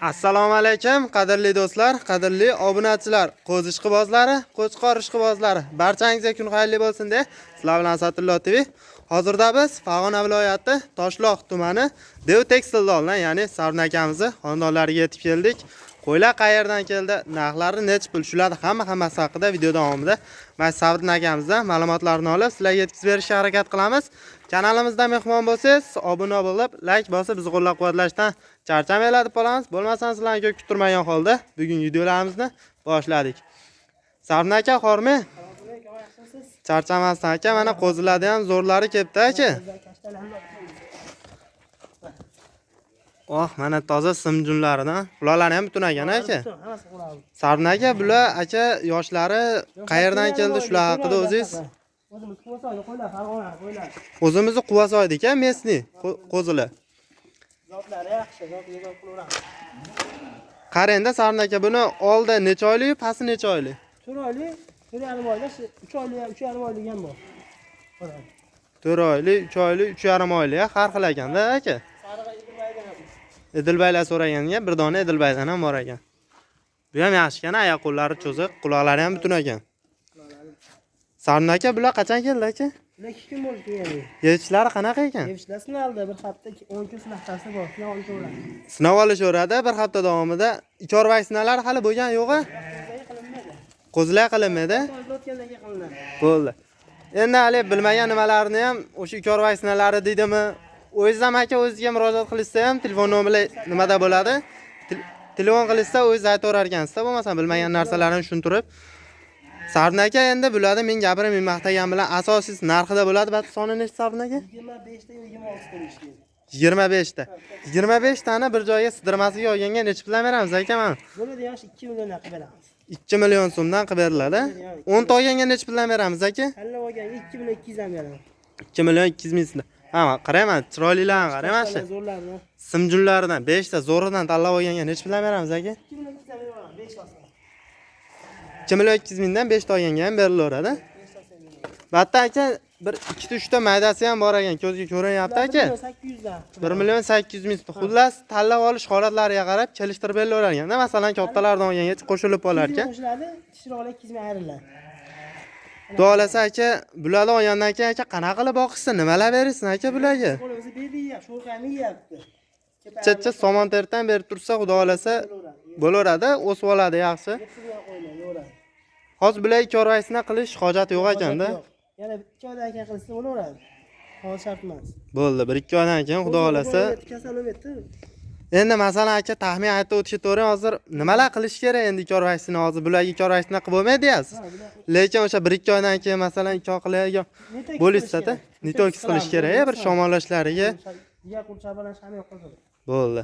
assalomu alaykum qadrli do'stlar qadrli obunachilar qo'z ishqibozlari qo'chqor ishqibozlari barchangizga kun xayrli bo'lsin de. Sizlar bilan satullo tv hozirda biz farg'ona viloyati toshloq tumani dev tekstildo'ldan ya'ni savn akamizni xonadonlariga yetib keldik. Qo'ylar qayerdan keldi? Narxlari necha pul? Shularni hamma hammasi haqida video davomida mana savn akamizdan ma'lumotlarni olib sizlarga yetkazib berishga harakat qilamiz. Kanalimizda mehmon bo'lsangiz obuna bo'lib layk bosib bizni qo'llab quvvatlashdan charchamanglar deb qolamiz. Bo'lmasam sizlarni ko'p kuttirmagan holda bugungi videolarimizni boshladik. Savn aka xormi? Charchamasdan aka mana qo'zilarni ham zo'rlari kelibdi aka. Oh mana toza simjunlaridan ularni ham butun ekan aka. Savn aka bular aka yoshlari qayerdan keldi? Shular haqida o'zingiz O'zimiz Quvasoyda qo'ylar, Farg'ona qo'ylar. o'zimizni quvasoydika mesni qo'zilar Yaxshi, zotli zot qilaveramiz. qarangda savn aka buni oldi necha oylik pasti necha oylik To'rt oylik, to'rt yarim oylik, uch oylik, uch yarim oylik ham bor. To'rt oylik uch oylik uch yarim oylik har xil ekanda aka ham. edilbaylar so'raganga bir dona edilbaydan ham bor ekan bu ham yaxshi ekan oyoq qo'llari cho'ziq quloqlari ham butun ekan savn aka bular qachon keldi aka ikki kun bo'ldi kelgani. yetishlari qanaqa ekan? Yevishlar sinaldi, bir hafta 10 kun sinaqasi bor, olib ko'ramiz. sinov olishaveradi bir hafta davomida. Ikor vaksinalar hali bo'lgani yo'q qilinmadi. qo'zilar qilinmaydi bo'ldi. Endi hali bilmagan nimalarni ham o'sha ikor vaksinalari deydimi? O'zingiz ham aka o'zizga murojaat qilishsa ham telefon nomeri nimada bo'ladi? Tel- telefon qilishsa o'zingiz aytaverar ekansizda bo'lmasam bilmagan narsalarni tushuntirib sarvin aka endi bularni men gapirib maqtagan bilan asosiysi narxida bo'ladi bat soni nechta sarvin aka 25 ta 26 ta ishlaydi. yigirma beshta yigirma beshtani bir joyga sidirmasiga olganga necha puldan beramiz aka mana Bo'ladi yosh 2 milliondan qilib beramiz. ikki million so'mdan qilib beriladi o'nta olganga necha puldan beramiz aka Tanlab olganga 2 million 200 dan beramiz. ikki million ikki yuz ming so'mdan ha qarayman chiroylilarni qarayman shu Zo'rlarni. simjunlaridan beshta zo'ridan tanlab olganga necha puldan beramiz aka 2 million 200 dan beramiz. 5 olsa. Ikki million ikki yuz mingdan beshta olganga ham berilaveradi batta aka bir ikkita uchta maydasi ham bor ekan ko'zga ko'rinyapti aka 800 dan. bir million sakkiz yuz ming xullas tanlab olish holatlariga qarab kelishtirib berilaverar ekanda masalan kattalardan olganga qo'shilib qolar ekan Qo'shiladi, 200 ming ayriladi. xudo xohlasa aka bularni olgandan keyin aka qanaqa qilib boqishsin nimalar berishsin aka bularga berdi yeyapti, yeyapti. chetcha somon tertdan berib tursa xudo xohlasa bo'laveradi o'sib oladi yaxshi. Hozir bular ikki vaksina qilish hojati yo'q ekanda Yana ikki oydan keyin qilsa bo'laveradi. Hozir shart emas. bo'ldi bir ikki oydan keyin xudo xohlasa kasal bo'lmaydi. endi masalan aka taxmin aytib o'tishga to'g'ri hozir nimalar qilish kerak endi ikki vaksina hozir bularga ikki vaksina qilib bo'lmaydi deyapsiz? Lekin o'sha bir ikki oydan keyin masalan ikki oy qiladigan bo'lishsada nitoks qilish kerak bir shamollashlariga bo'ldi.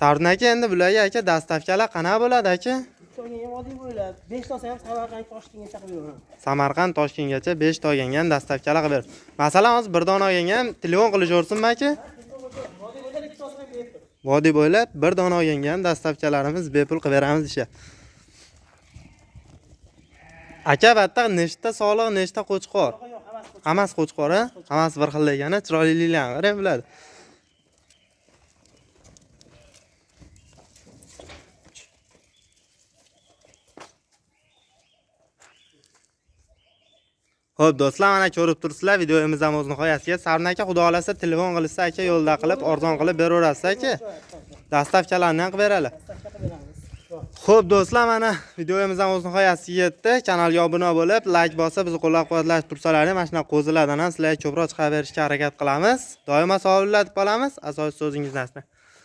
Sarvin aka endi bularga aka dastavkalar qanaqa bo'ladi aka Ham oddiy bo'ladi. 5 olsa ham Samarqand Toshkentgacha qilib beraman. samarqand toshkentgacha beshta olganga ham dastavkalar qilib ber masalan hozir bir dona olganga ham telefon qilishaversinmi aka Oddiy bo'lsa 2 olsa ham bepul. vodiy bo'ylab bir dona olganga ham dastavkalarimiz bepul qilib beramiz deyishyapti aka batta nechta soliq nechta qo'chqor hammasi qo'chqor a hammasi bir xil ekana chiroyliliklarni qarang Xo'p do'stlar mana ko'rib turibsizlar videoyimiz ham o'z nihoyasiga sarvin aka xudo xolasa telefon qilsa aka yo'lda qilib arzon qilib beraverasiz aka dastavkalarni ham qilib beradi Xo'p do'stlar mana videomiz ham o'z nihoyasiga yetdi. Kanalga obuna bo'lib, layk bosib, bizni qo'llab-quvvatlashib tursalaring, mana shunaqa qo'zilardan ham sizlarga ko'proq chiqarib berishga harakat qilamiz. Doimo sog'liklar deb qolamiz. Asosiy so'zingiz nasib.